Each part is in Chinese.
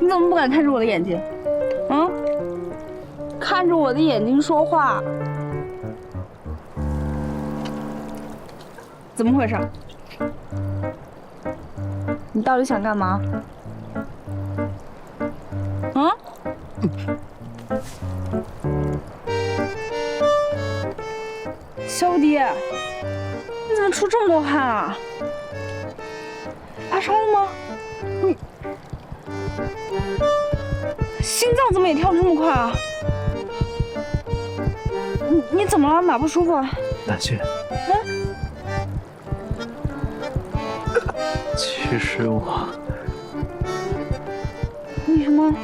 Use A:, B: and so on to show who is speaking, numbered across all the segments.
A: 你怎么不敢看着我的眼睛？嗯？看着我的眼睛说话，怎么回事？你到底想干嘛？嗯？小迪，怎么出这么多汗啊？发烧了吗？你心脏怎么也跳得这么快啊？你你怎么了？哪不舒服啊？
B: 南俊，其实我
A: 你什么？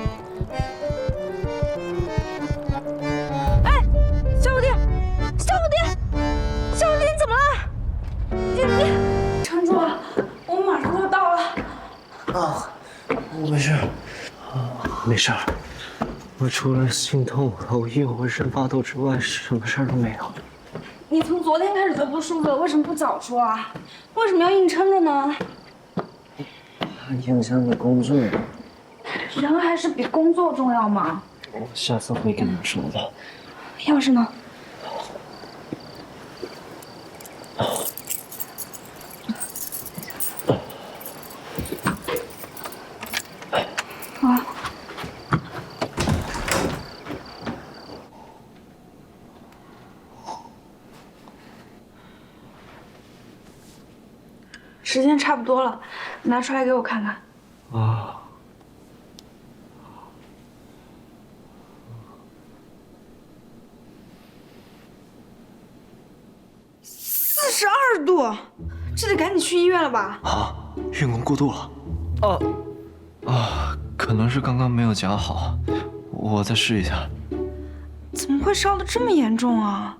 B: 没事儿，我除了心痛、头晕、浑身发抖之外，什么事儿都没有。
A: 你从昨天开始就不舒服了，为什么不早说啊？为什么要硬撑着呢？
B: 怕影响你工作，
A: 人还是比工作重要嘛。
B: 我下次会跟你说的。
A: 钥匙呢？啊。时间差不多了，拿出来给我看看。
B: 啊，
A: 四十二度，这得赶紧去医院了吧？
B: 啊，运功过度了。啊，啊，可能是刚刚没有夹好，我再试一下。
A: 怎么会烧的这么严重啊？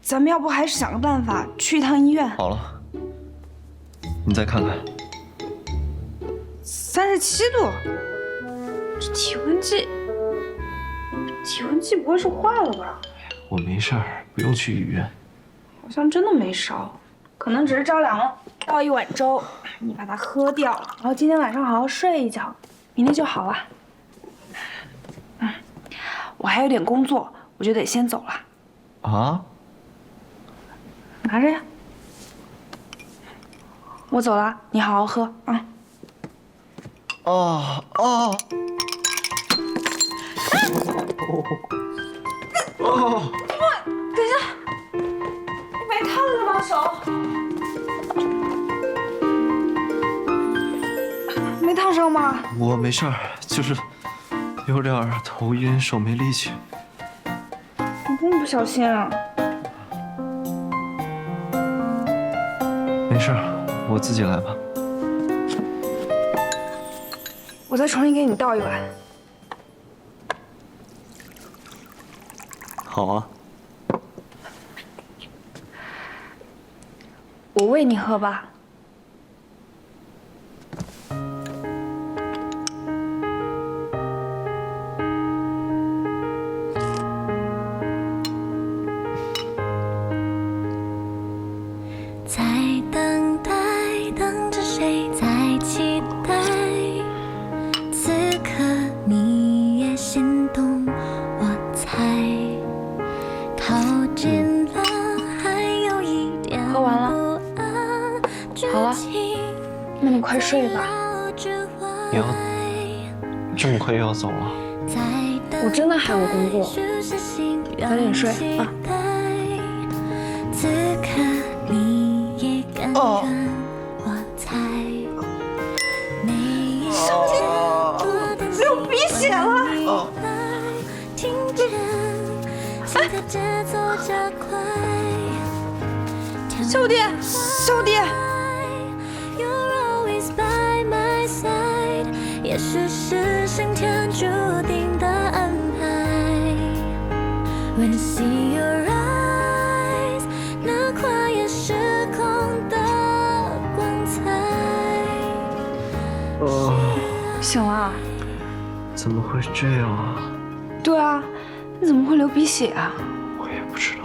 A: 咱们要不还是想个办法去一趟医院？
B: 好了，你再看看。
A: 三十七度，这体温计，体温计不会是坏了吧？
B: 我没事儿，不用去医院。
A: 好像真的没烧，可能只是着凉了。倒一碗粥，你把它喝掉，然后今天晚上好好睡一觉，明天就好了。嗯，我还有点工作，我就得先走了。
B: 啊？
A: 拿着呀，我走了，你好好喝啊。
B: 啊啊！哦，
A: 等一下，你没烫着吧手？没烫伤吗？
B: 我没事儿，就是有点头晕，手没力气。
A: 你这么不小心啊？
B: 没事儿，我自己来吧。
A: 我再重新给你倒一碗。
B: 好啊。
A: 我喂你喝吧。
C: 还有
A: 工作。早点睡啊。
C: 此刻你也敢
B: 哦。
C: 跟我猜，每一瞬间我的
A: 流鼻血了
B: 哦。
C: 听见心跳节奏加快，
A: 小弟，小弟
C: ，You're always by my side，也许是
B: 哦，
A: 醒了？
B: 怎么会这样啊？
A: 对啊，你怎么会流鼻血啊？
B: 我也不知道。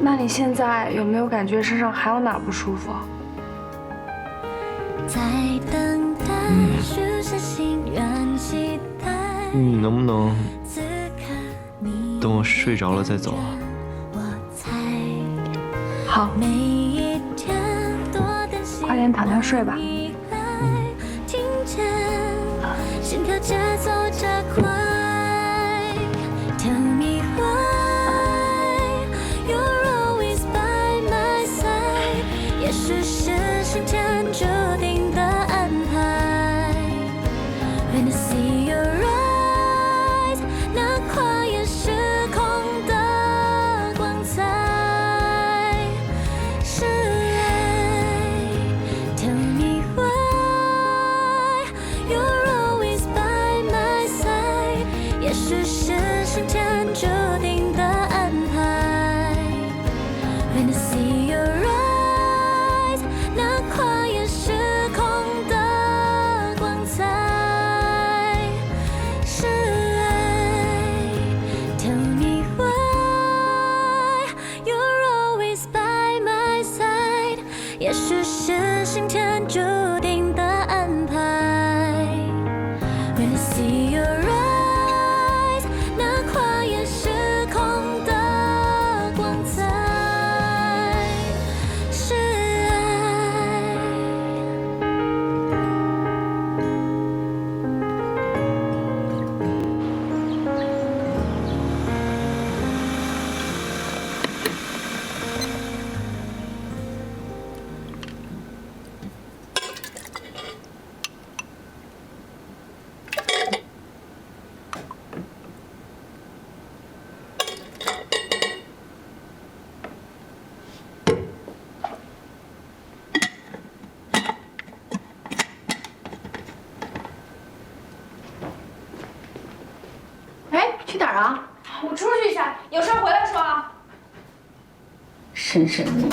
C: 那你现在有没有感觉身上还有哪儿不舒服？
D: 在等待，许下心愿期待。
B: 你能不能等我睡着了再走啊？
D: 我猜，
C: 好。快点躺下睡吧。
E: 神神秘秘。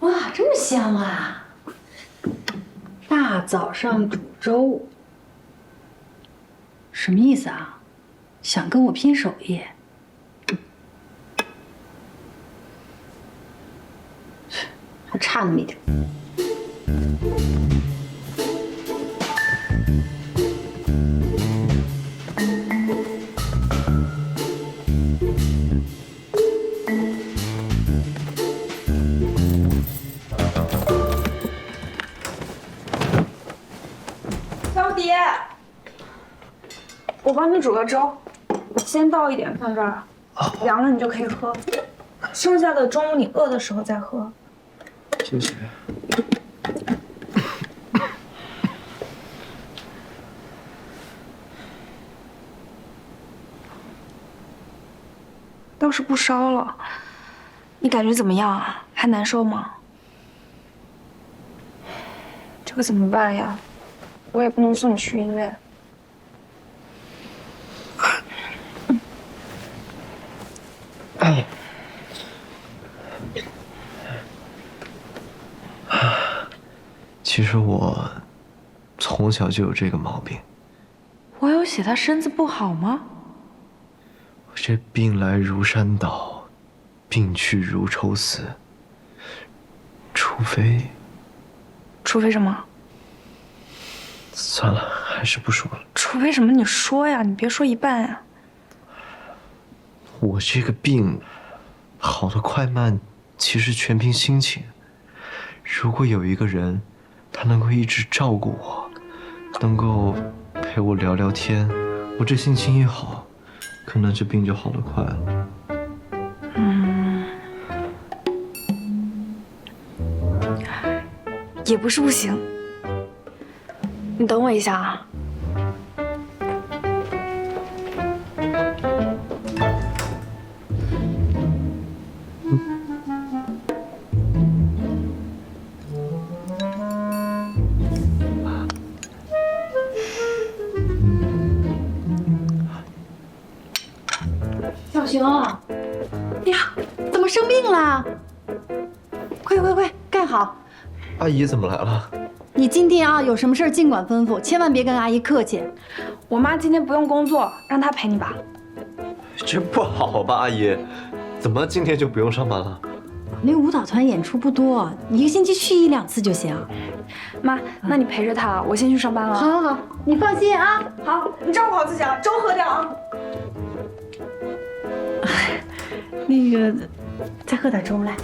E: 哇，这么香啊！大早上煮粥，什么意思啊？想跟我拼手艺？还差那么一点。
C: 我帮你煮个粥，先倒一点放这儿，凉了你就可以喝，剩下的中午你饿的时候再喝。
B: 谢谢。
C: 倒是不烧了，你感觉怎么样啊？还难受吗？这个怎么办呀？我也不能送你去医院。
B: 其实我从小就有这个毛病，
E: 我有写他身子不好吗？
B: 我这病来如山倒，病去如抽丝。除非
C: 除非什么？
B: 算了，还是不说了。
C: 除非什么？你说呀，你别说一半呀。
B: 我这个病好的快慢，其实全凭心情。如果有一个人，他能够一直照顾我，能够陪我聊聊天，我这心情一好，可能这病就好得快了。
C: 嗯也不是不行。你等我一下啊。
E: 小熊，哎呀，怎么生病了？快快快，盖好！
B: 阿姨怎么来了？
E: 你今天啊，有什么事儿尽管吩咐，千万别跟阿姨客气。
C: 我妈今天不用工作，让她陪你吧。
B: 这不好吧，阿姨？怎么今天就不用上班了？
E: 那舞蹈团演出不多，一个星期去一两次就行。
A: 妈，那你陪着她，我先去上班了。
E: 好，好，好，你放心啊。
A: 好，你照顾好自己啊，粥喝掉啊。
E: 那个，再喝点粥来。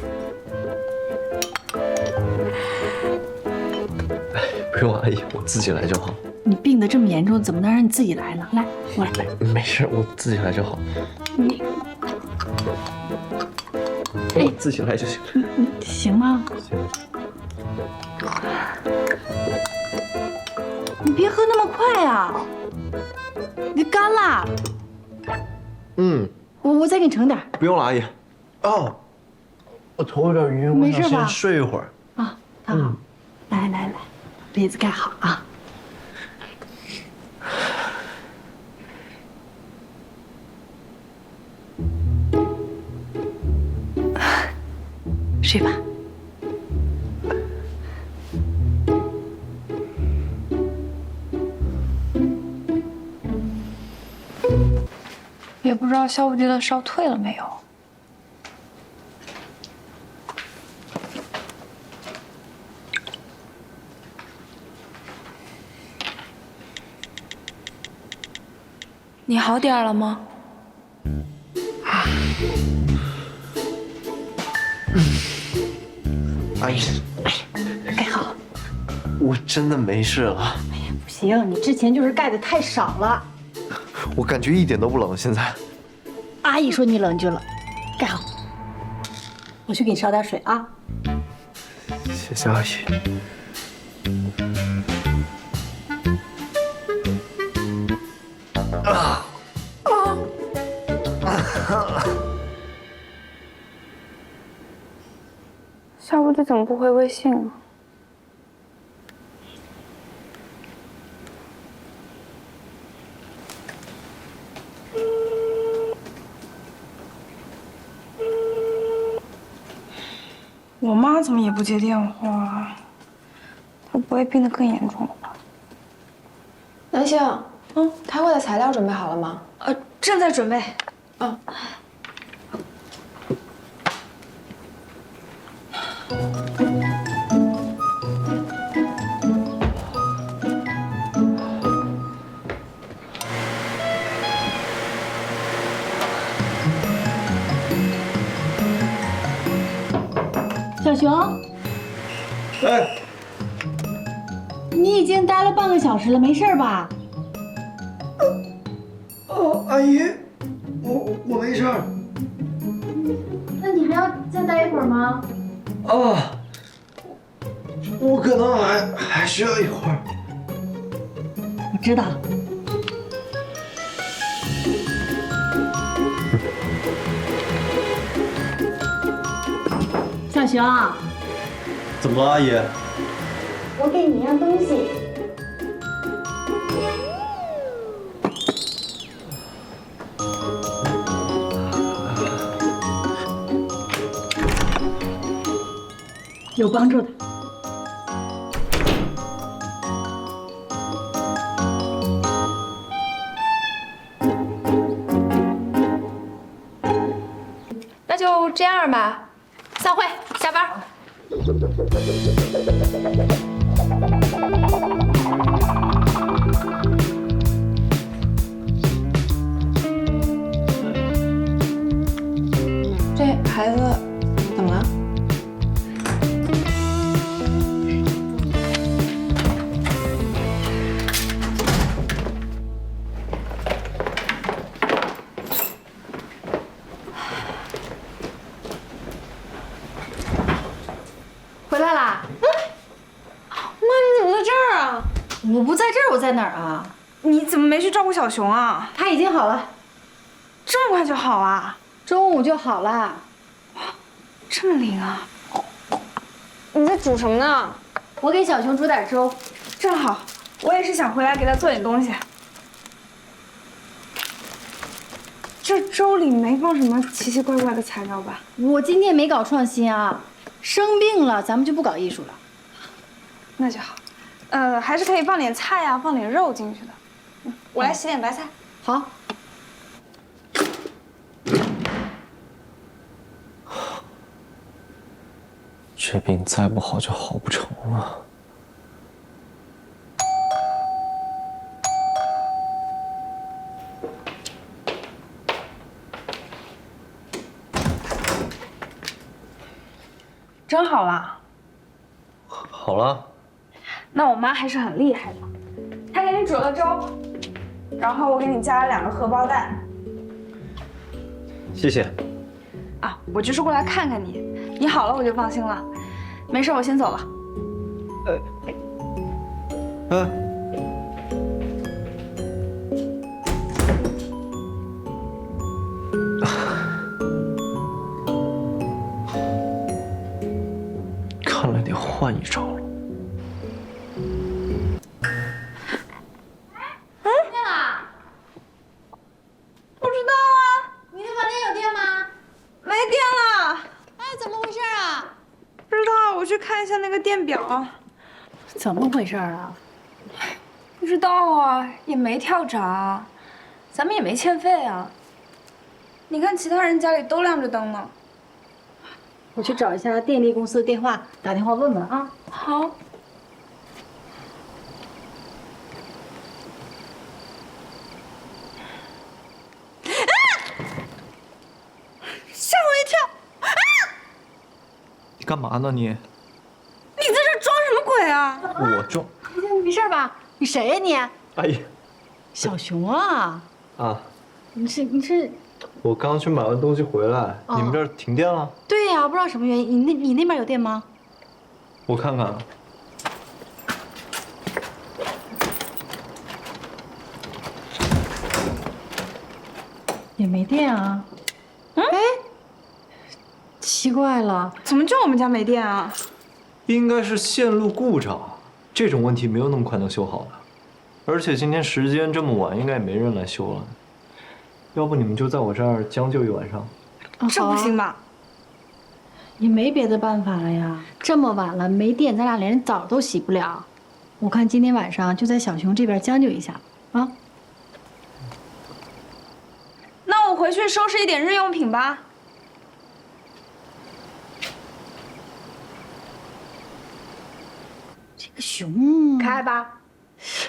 B: 不用阿姨，我自己来就好。
E: 你病得这么严重，怎么能让你自己来呢？来，我来。
B: 没事，我自己来就好。
E: 你
B: 我自己来就行。
E: 行吗？
B: 行。
E: 你别喝那么快啊，你干了。
B: 嗯，
E: 我我再给你盛点
B: 不用了，阿姨。哦，我头有点晕，我先睡一会儿。
E: 啊。躺好，来来来，把被子盖好啊。睡吧。
A: 也不知道消部级的烧退了没有。你好点了吗？
B: 阿姨，
E: 盖好。
B: 我真的没事了，哎呀
E: 不行，你之前就是盖的太少了。
B: 我感觉一点都不冷。现在，
E: 阿姨说你冷就冷，盖好。我去给你烧点水啊。
B: 谢谢阿姨。
A: 消部级怎么不回微信啊？我妈怎么也不接电话？她不会病得更严重了吧？
F: 南星，嗯，开会的材料准备好了吗？
A: 呃，正在准备。
F: 嗯。
E: 熊，
B: 哎，
E: 你已经待了半个小时了，没事吧？
B: 哦，阿姨，我我没事儿。
E: 那你还要再待一会儿吗？
B: 啊，我可能还还需要一会儿。
E: 我知道。小熊，
B: 怎么了，阿姨？
E: 我给你一样东西。有帮助的。
F: 那就这样吧，
A: I don't. 小熊啊？
E: 他已经好了，
A: 这么快就好啊？
E: 中午就好了。
A: 这么灵啊？
F: 你在煮什么呢？
E: 我给小熊煮点粥。
A: 正好，我也是想回来给他做点东西。这粥里没放什么奇奇怪怪的材料吧？
E: 我今天没搞创新啊，生病了咱们就不搞艺术了。
A: 那就好。呃，还是可以放点菜啊，放点肉进去的。嗯，我来洗点白菜。
E: 好。
A: 这
B: 病再不好就好不成了。
A: 真好了。
B: 好了，
A: 那我妈还是很厉害的，她给你煮了粥，然后我给你加了两个荷包蛋。
B: 谢谢。
A: 啊，我就是过来看看你，你好了我就放心了。没事，我先走了。
B: 嗯。看
E: 回事啊？
A: 不知道
E: 啊，
A: 也没跳闸，咱们也没欠费啊。你看其他人家里都亮着灯呢。
E: 我去找一下电力公司的电话，打电话问问啊。
A: 好。吓我一跳！
B: 你干嘛呢你？我撞。
E: 没事吧？你谁呀你？
B: 哎呀，
E: 小熊啊！
B: 啊！
E: 你是你是？
B: 我刚去买完东西回来，你们这儿停电了？
E: 对呀、不知道什么原因。你那你那边有电吗？
B: 我看看。
E: 也没电啊。哎，奇怪了，
A: 怎么就我们家没电啊？
B: 应该是线路故障，这种问题没有那么快能修好的。而且今天时间这么晚，应该也没人来修了。要不你们就在我这儿将就一晚上？
A: 这不行吧？
E: 也没别的办法了呀。这么晚了没电，咱俩连澡都洗不了。我看今天晚上就在小熊这边将就一下啊。
A: 那我回去收拾一点日用品吧。
E: 这个熊
A: 可爱吧？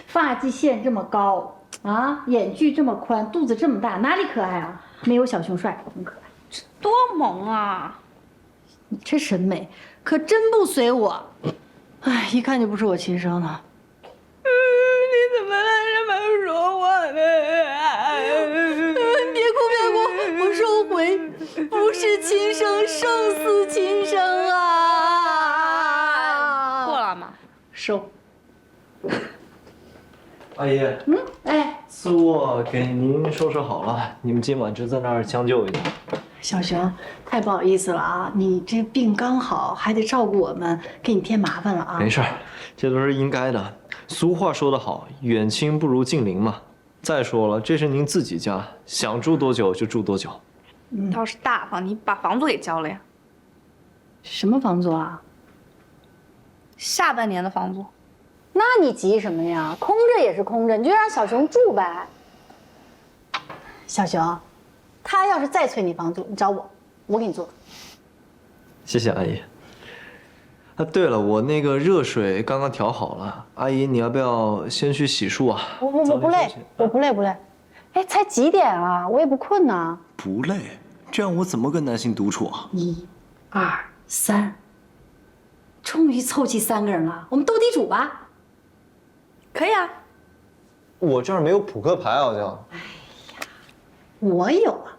E: 发际线这么高啊，眼距这么宽，肚子这么大，哪里可爱啊？没有小熊帅，很可爱。
A: 这多萌啊！
E: 你这审美可真不随我，哎，一看就不是我亲生的。
A: 你怎么能这么说我呢？
E: 别哭别哭，我收回，不是亲生，胜似亲生收。
B: 阿姨，
E: 嗯，哎，
B: 次卧给您收拾好了，你们今晚就在那儿将就一下。
E: 小熊，太不好意思了啊！你这病刚好，还得照顾我们，给你添麻烦了啊！
B: 没事儿，这都是应该的。俗话说得好，远亲不如近邻嘛。再说了，这是您自己家，想住多久就住多久。
A: 倒是大方，你把房租给交了呀？
E: 什么房租啊？
A: 下半年的房租。
E: 那你急什么呀？空着也是空着，你就让小熊住呗。小熊，他要是再催你房租，你找我，我给你做。
B: 谢谢阿姨。啊，对了，我那个热水刚刚调好了，阿姨你要不要先去洗漱啊？
E: 我我我不累，我不累不累。哎，才几点啊？我也不困呢。
B: 不累，这样我怎么跟男性独处啊？
E: 一、二、三，终于凑齐三个人了，我们斗地主吧。
A: 可以啊。
B: 我这儿没有扑克牌，好像。
E: 哎呀我有啊，